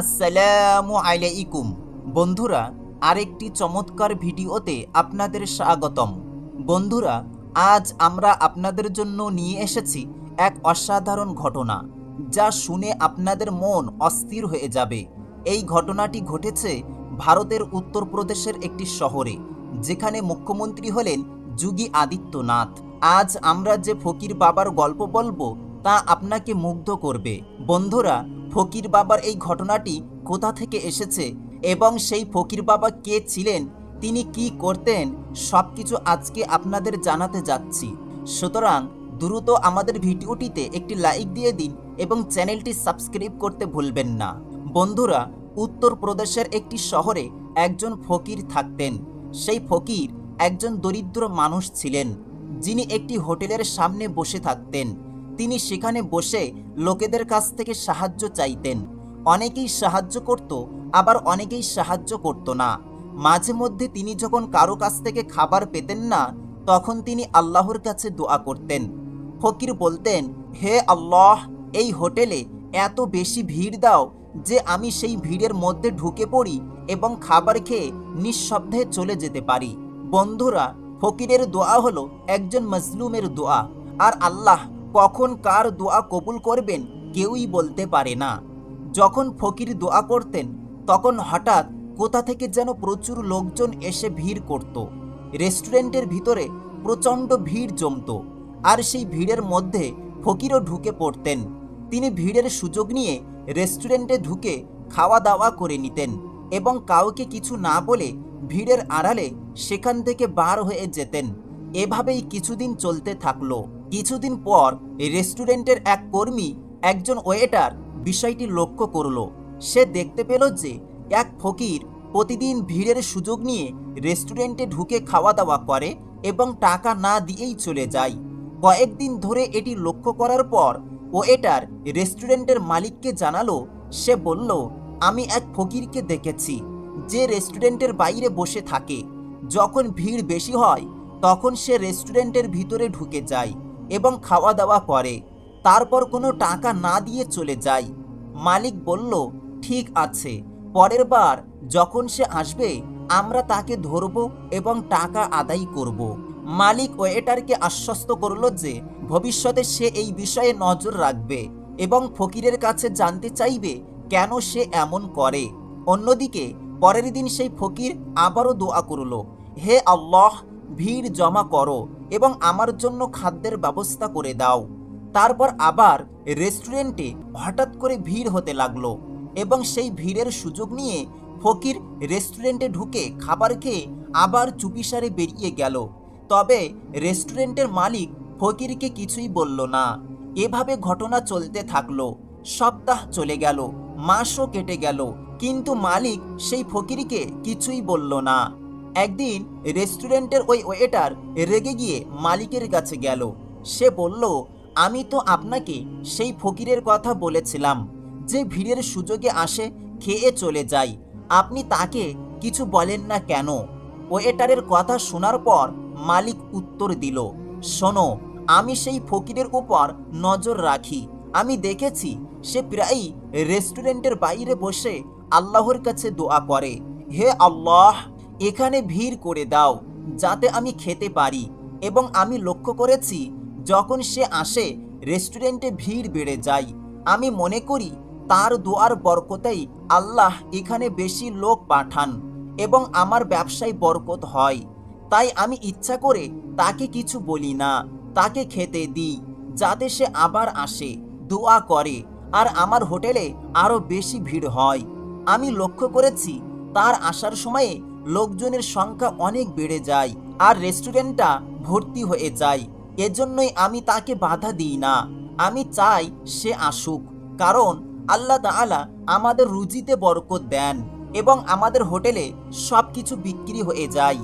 আসসালামু আলাইকুম। বন্ধুরা, আরেকটি চমৎকার ভিডিওতে আপনাদের স্বাগতম। বন্ধুরা, আজ আমরা আপনাদের জন্য নিয়ে এসেছি এক অসাধারণ ঘটনা, যা শুনে আপনাদের মন অস্থির হয়ে যাবে। এই ঘটনাটি ঘটেছে ভারতের উত্তরপ্রদেশের একটি শহরে, যেখানে মুখ্যমন্ত্রী হলেন যোগী আদিত্যনাথ। আজ আমরা যে ফকির বাবার গল্প বলব, তা আপনাকে মুগ্ধ করবে। বন্ধুরা ফকির বাবার এই ঘটনাটি কোথা থেকে এসেছে এবং সেই ফকির বাবা কে ছিলেন, তিনি কি করতেন সব কিছু আজকে আপনাদের জানাতে যাচ্ছি। সুতরাং দ্রুত আমাদের ভিডিওটিতে একটি লাইক দিয়ে দিন এবং চ্যানেলটি সাবস্ক্রাইব করতে ভুলবেন না। বন্ধুরা, উত্তরপ্রদেশের একটি শহরে একজন ফকির থাকতেন। সেই ফকির একজন দরিদ্র মানুষ ছিলেন, যিনি একটি হোটেলের সামনে বসে থাকতেন। তিনি সেখানে বসে লোকেদের কাছ থেকে সাহায্য চাইতেন। অনেকেই সাহায্য করত, আবার অনেকেই সাহায্য করত না। মাঝে মধ্যে তিনি যখন কারও কাছ থেকে খাবার পেতেন না, তখন তিনি আল্লাহর কাছে দোয়া করতেন। ফকির বলতেন, হে আল্লাহ, এই হোটেলে এত বেশি ভিড় দাও যে আমি সেই ভিড়ের মধ্যে ঢুকে পড়ি এবং খাবার খেয়ে নিঃশব্দে চলে যেতে পারি। বন্ধুরা, ফকিরের দোয়া হলো একজন মজলুমের দোয়া। আর আল্লাহ কখন কার দোয়া কবুল করবেন কেউই বলতে পারে না। যখন ফকির দোয়া করতেন, তখন হঠাৎ কোথা থেকে যেন প্রচুর লোকজন এসে ভিড় করত। রেস্টুরেন্টের ভিতরে প্রচণ্ড ভিড় জমতো আর সেই ভিড়ের মধ্যে ফকিরও ঢুকে পড়তেন। তিনি ভিড়ের সুযোগ নিয়ে রেস্টুরেন্টে ঢুকে খাওয়া দাওয়া করে নিতেন এবং কাউকে কিছু না বলে ভিড়ের আড়ালে সেখান থেকে বার হয়ে যেতেন। এভাবেই কিছুদিন চলতে থাকল। কিছুদিন পর এই রেস্টুরেন্টের এক কর্মী, একজন ওয়েটার, বিষয়টি লক্ষ্য করল। সে দেখতে পেল যে এক ফকির প্রতিদিন ভিড়ের সুযোগ নিয়ে রেস্টুরেন্টে ঢুকে খাওয়া দাওয়া করে এবং টাকা না দিয়েই চলে যায়। কয়েকদিন ধরে এটি লক্ষ্য করার পর ওয়েটার রেস্টুরেন্টের মালিককে জানালো। সে বলল, আমি এক ফকিরকে দেখেছি, যে রেস্টুরেন্টের বাইরে বসে থাকে। যখন ভিড় বেশি হয়, তখন সে রেস্টুরেন্টের ভিতরে ঢুকে যায়। এবং খাওয়া দাওয়া করে। তারপর কোনো টাকা না দিয়ে চলে যায়। মালিক বলল, ঠিক আছে। পরের বার যখন সে আসবে, আমরা তাকে ধরব এবং টাকা আদায় করব। মালিক ওয়েটারকে আশ্বস্ত করল যে, ভবিষ্যতে সে এই বিষয়ে নজর রাখবে এবং ফকিরের কাছে জানতে চাইবে কেন সে এমন করে। অন্যদিকে, পরের দিন সেই ফকির আবারও দোয়া করল, হে আল্লাহ, ভিড় জমা করো। এবং আমার জন্য খাদ্যের ব্যবস্থা করে দাও। তারপর আবার রেস্টুরেন্টে হঠাৎ করে ভিড় হতে লাগল এবং সেই ভিড়ের সুযোগ নিয়ে ফকির রেস্টুরেন্টে ঢুকে খাবার খেয়ে আবার চুপিসারে বেরিয়ে গেল। তবে রেস্টুরেন্টের মালিক ফকিরকে কিছুই বলল না। এভাবে ঘটনা চলতে থাকল। সপ্তাহ চলে গেল, মাসও কেটে গেল, কিন্তু মালিক সেই ফকিরকে কিছুই বলল না। একদিন রেস্টুরেন্টের ওই ওয়েটার রেগে গিয়ে মালিকের কাছে গেল। সে বলল, আমি তো আপনাকে সেই ফকিরের কথা বলেছিলাম যে ভিড়ের সুযোগে আসে খেয়ে চলে যায়। আপনি তাকে কিছু বলেন না কেন? ওয়েটারের কথা শোনার পর মালিক উত্তর দিল, শোনো, আমি সেই ফকিরের উপর নজর রাখি। আমি দেখেছি সে প্রায়ই রেস্টুরেন্টের বাইরে বসে আল্লাহর কাছে দোয়া করে। হে আল্লাহ এখানে ভিড় করে দাও, যাতে আমি খেতে পারি। এবং আমি লক্ষ্য করেছি, যখন সে আসে, রেস্টুরেন্টে ভিড় বেড়ে যায়। আমি মনে করি, তার দোয়ার বরকতেই আল্লাহ এখানে বেশি লোক পাঠান এবং আমার ব্যবসায় বরকত হয়। তাই আমি ইচ্ছা করে তাকে কিছু বলি না, তাকে খেতে দিই, যাতে সে আবার আসে, দোয়া করে, আর আমার হোটেলে আরও বেশি ভিড় হয়। আমি লক্ষ্য করেছি, তার আসার সময়ে লোকজনের সংখ্যা অনেক বেড়ে যায় আর রেস্টুরেন্টটা ভর্তি হয়ে যায়। এজন্যই আমি তাকে বাধা দিই না। আমি চাই সে আসুক, কারণ আল্লাহ তাআলা আমাদের রুজিতে বরকত দেন এবং আমাদের হোটেলে সব কিছু বিক্রি হয়ে যায়।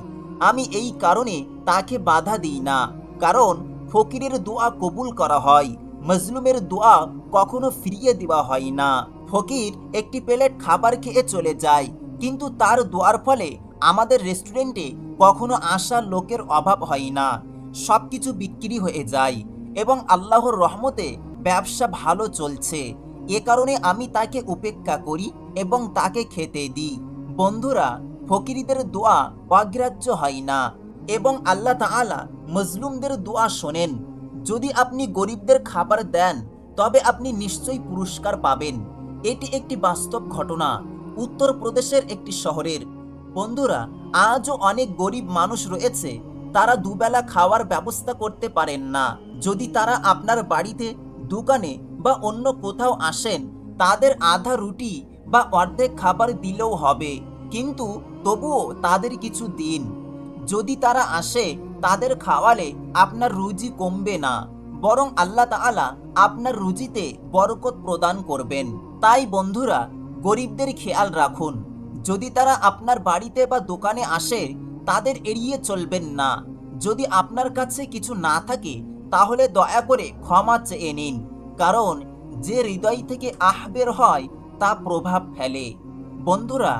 আমি এই কারণে তাকে বাধা দিই না, কারণ ফকিরের দোয়া কবুল করা হয়, মজলুমের দোয়া কখনো ফিরিয়ে দেওয়া হয় না। ফকির একটি প্লেট খাবার খেয়ে চলে যায়, কিন্তু তার দোয়ার ফলে আমাদের রেস্টুরেন্টে কখনো আসা লোকের অভাব হয় না। সব কিছু বিক্রি হয়ে যায় এবং আল্লাহর রহমতে ব্যবসা ভালো চলছে। এ কারণে আমি তাকে উপেক্ষা করি এবং তাকে খেতে দিই। বন্ধুরা, ফকিরিদের দোয়া অগ্রাহ্য হয় না এবং আল্লাহ তাআলা মজলুমদের দোয়া শোনেন। যদি আপনি গরিবদের খাবার দেন, তবে আপনি নিশ্চয়ই পুরস্কার পাবেন। এটি একটি বাস্তব ঘটনা। উত্তরপ্রদেশের একটি শহরের বন্ধুরা, আজও অনেক গরিব মানুষ রয়েছে, তারা দুবেলা খাওয়ার ব্যবস্থা করতে পারেন না। যদি তারা আপনার বাড়িতে, দোকানে বা অন্য কোথাও আসেন, তাদের আধা রুটি বা অর্ধেক খাবার দিলেও হবে। কিন্তু তবুও তাদের কিছু দিন। যদি তারা আসে, তাদের খাওয়ালে আপনার রুজি কমবে না, বরং আল্লাহ তাআলা আপনার রুজিতে বরকত প্রদান করবেন। তাই বন্ধুরা, গরিবদের খেয়াল রাখুন। যদি তারা আপনার বাড়িতে বা দোকানে আসে, তাদের এড়িয়ে চলবেন না। যদি আপনার কাছে কিছু না থাকে, তাহলে দয়া করে ক্ষমা চেয়ে নিন, কারণ যে হৃদয় থেকে আহ বের হয়, তা প্রভাব ফেলে। বন্ধুরা,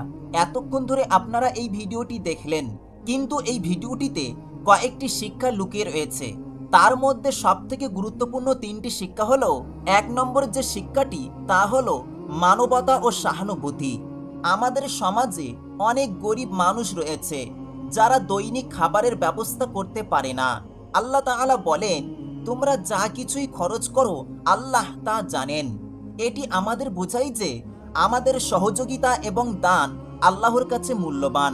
এতক্ষণ ধরে আপনারা এই ভিডিওটি দেখলেন, কিন্তু এই ভিডিওটিতে কয়েকটি শিক্ষা লুকিয়ে রয়েছে। তার মধ্যে সবথেকে গুরুত্বপূর্ণ তিনটি শিক্ষা হলো, এক নম্বর যে শিক্ষাটি, তা হলো মানবতা ও সহানুভূতি। আমাদের সমাজে অনেক গরিব মানুষ রয়েছে, যারা দৈনিক খাবারের ব্যবস্থা করতে পারে না। আল্লাহ তাআলা বলেন, তোমরা যা কিছুই খরচ করো, আল্লাহ তা জানেন। এটি আমাদের বোঝাই যে আমাদের সহযোগিতা এবং দান আল্লাহর কাছে মূল্যবান।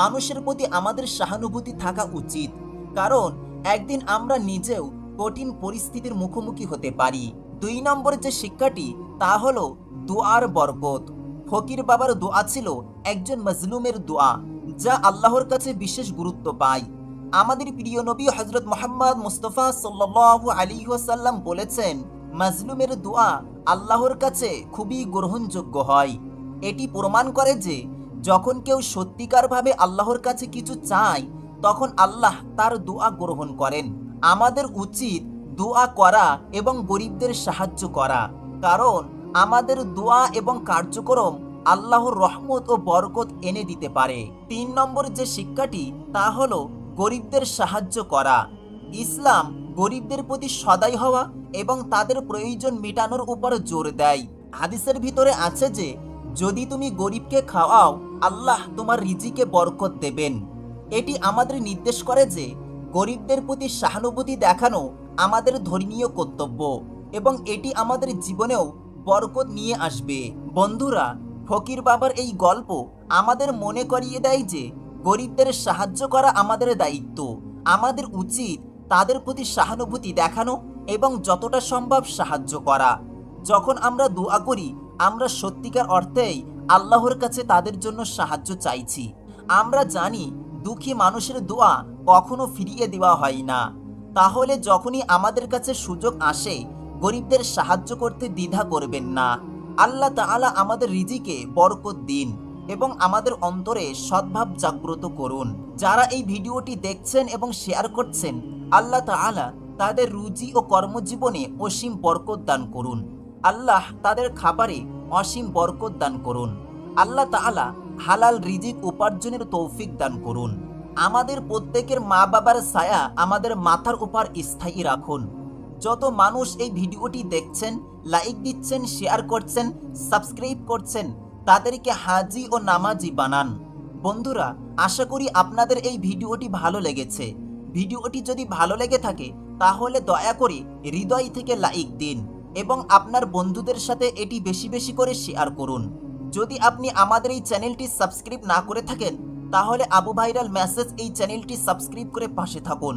মানুষের প্রতি আমাদের সহানুভূতি থাকা উচিত, কারণ একদিন আমরা নিজেও কঠিন পরিস্থিতির মুখোমুখি হতে পারি। দুই নম্বর যে শিক্ষাটি, তা হলো দুয়ার বরকত। ফকির বাবার দোয়া ছিল একজন মজলুমের দোয়া, যা আল্লাহর কাছে বিশেষ গুরুত্ব পায়। আমাদের প্রিয় নবী হজরত মোহাম্মদ মুস্তফা আলাইহি ওয়াসাল্লাম বলেছেন, মাজলুমের দোয়া আল্লাহর কাছে খুবই গ্রহণযোগ্য হয়। এটি প্রমাণ করে যে, যখন কেউ সত্যিকারভাবে আল্লাহর কাছে কিছু চায়, তখন আল্লাহ তার দোয়া গ্রহণ করেন। আমাদের উচিত দোয়া করা এবং গরিবদের সাহায্য করা। কারণ আমাদের দোয়া এবং কার্যক্রম আল্লাহর রহমত ও বরকত এনে দিতে পারে। তিন নম্বর যে শিক্ষাটি, তা হলো গরিবদের সাহায্য করা। ইসলাম গরিবদের প্রতি সদাই হওয়া এবং তাদের প্রয়োজন মেটানোর উপর জোর দেয়। হাদিসের ভিতরে আছে যে, যদি তুমি গরিবকে খাওয়াও, আল্লাহ তোমার রিজিকে বরকত দেবেন। এটি আমাদের নির্দেশ করে যে, গরিবদের প্রতি সহানুভূতি দেখানো আমাদের ধর্মীয় কর্তব্য এবং এটি আমাদের জীবনেও বরকত নিয়ে আসবে। বন্ধুরা, ফকির বাবার এই গল্প আমাদের মনে করিয়ে দেয় যে, গরিবদের সাহায্য করা আমাদের দায়িত্ব। আমাদের উচিত তাদের প্রতি সহানুভূতি দেখানো এবং যতটা সম্ভব সাহায্য করা। যখন আমরা দোয়া করি, আমরা সত্যিকার অর্থেই আল্লাহর কাছে তাদের জন্য সাহায্য চাইছি। আমরা জানি দুঃখী মানুষের দোয়া কখনো ফিরিয়ে দেওয়া হয় না। তাহলে যখনই আমাদের কাছে সুযোগ আসে গরিবদের সাহায্য করতে দ্বিধা করবেন না। আল্লাহ তাআলা আমাদের রিজিকে বরকত দিন এবং আমাদের অন্তরে সদ্ভাব জাগ্রত করুন। যারা এই ভিডিওটি দেখছেন এবং শেয়ার করছেন, আল্লাহ তাআলা তাদের রুজি ও কর্মজীবনে অসীম বরকত দান করুন। আল্লাহ তাদের খাবারে অসীম বরকত দান করুন। আল্লাহ তাআলা হালাল রিজিক উপার্জনের তৌফিক দান করুন। আমাদের প্রত্যেকের মা বাবার ছায়া আমাদের মাথার উপর স্থায়ী রাখুন। যত মানুষ এই ভিডিওটি দেখছেন লাইক দিচ্ছেন শেয়ার করছেন সাবস্ক্রাইব করছেন, তাদেরকে হাজি ও নামাজি বানান। বন্ধুরা, আশা করি আপনাদের এই ভিডিওটি ভালো লেগেছে। ভিডিওটি যদি ভালো লেগে থাকে, তাহলে দয়া করে হৃদয় থেকে লাইক দিন এবং আপনার বন্ধুদের সাথে এটি বেশি বেশি করে শেয়ার করুন। যদি আপনি আমাদের এই চ্যানেলটি সাবস্ক্রাইব না করে থাকেন, তাহলে আবু ভাইরাল মেসেজ এই চ্যানেলটি সাবস্ক্রাইব করে পাশে থাকুন।